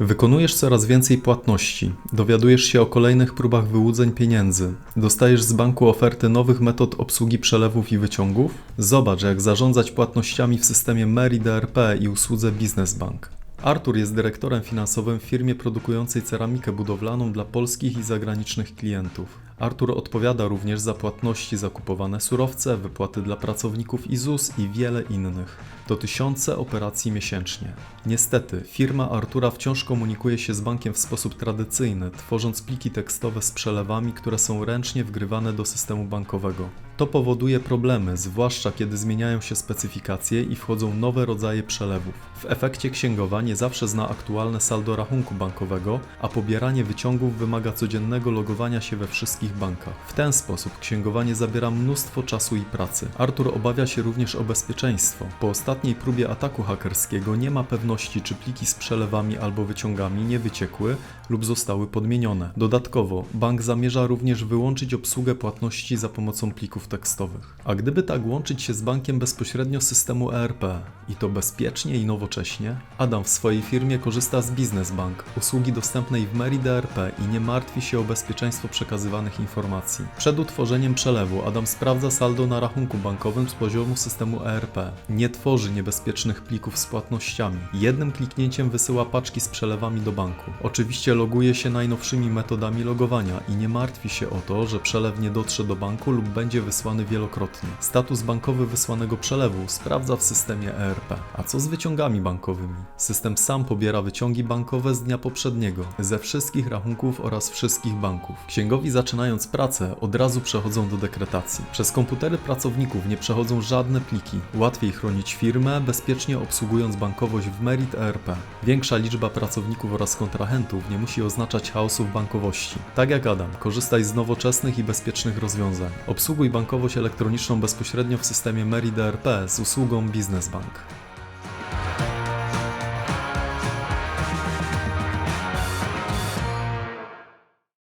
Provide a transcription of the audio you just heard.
Wykonujesz coraz więcej płatności, dowiadujesz się o kolejnych próbach wyłudzeń pieniędzy, dostajesz z banku oferty nowych metod obsługi przelewów i wyciągów? Zobacz, jak zarządzać płatnościami w systemie Meri DRP i usłudze Business Bank. Artur jest dyrektorem finansowym w firmie produkującej ceramikę budowlaną dla polskich i zagranicznych klientów. Artur odpowiada również za płatności za kupowane surowce, wypłaty dla pracowników i ZUS i wiele innych. To tysiące operacji miesięcznie. Niestety, firma Artura wciąż komunikuje się z bankiem w sposób tradycyjny, tworząc pliki tekstowe z przelewami, które są ręcznie wgrywane do systemu bankowego. To powoduje problemy, zwłaszcza kiedy zmieniają się specyfikacje i wchodzą nowe rodzaje przelewów. W efekcie księgowa nie zawsze zna aktualne saldo rachunku bankowego, a pobieranie wyciągów wymaga codziennego logowania się we wszystkich bankach. W ten sposób księgowanie zabiera mnóstwo czasu i pracy. Artur obawia się również o bezpieczeństwo. Po ostatniej próbie ataku hakerskiego nie ma pewności, czy pliki z przelewami albo wyciągami nie wyciekły lub zostały podmienione. Dodatkowo, bank zamierza również wyłączyć obsługę płatności za pomocą plików tekstowych. A gdyby tak łączyć się z bankiem bezpośrednio systemu ERP i to bezpiecznie i nowocześnie, Adam w swojej firmie korzysta z Business Bank, usługi dostępnej w Meri DRP i nie martwi się o bezpieczeństwo przekazywanych informacji. Przed utworzeniem przelewu Adam sprawdza saldo na rachunku bankowym z poziomu systemu ERP. Nie tworzy niebezpiecznych plików z płatnościami. Jednym kliknięciem wysyła paczki z przelewami do banku. Oczywiście loguje się najnowszymi metodami logowania i nie martwi się o to, że przelew nie dotrze do banku lub będzie wysłany wielokrotnie. Status bankowy wysłanego przelewu sprawdza w systemie ERP. A co z wyciągami bankowymi? System sam pobiera wyciągi bankowe z dnia poprzedniego, ze wszystkich rachunków oraz wszystkich banków. Księgowi zaczynając pracę od razu przechodzą do dekretacji. Przez komputery pracowników nie przechodzą żadne pliki. Łatwiej chronić firmę, bezpiecznie obsługując bankowość w Merit ERP. Większa liczba pracowników oraz kontrahentów nie musi oznaczać chaosu w bankowości. Tak jak Adam, korzystaj z nowoczesnych i bezpiecznych rozwiązań. Obsługuj bankowość elektroniczną bezpośrednio w systemie Meri DRP z usługą Business Bank.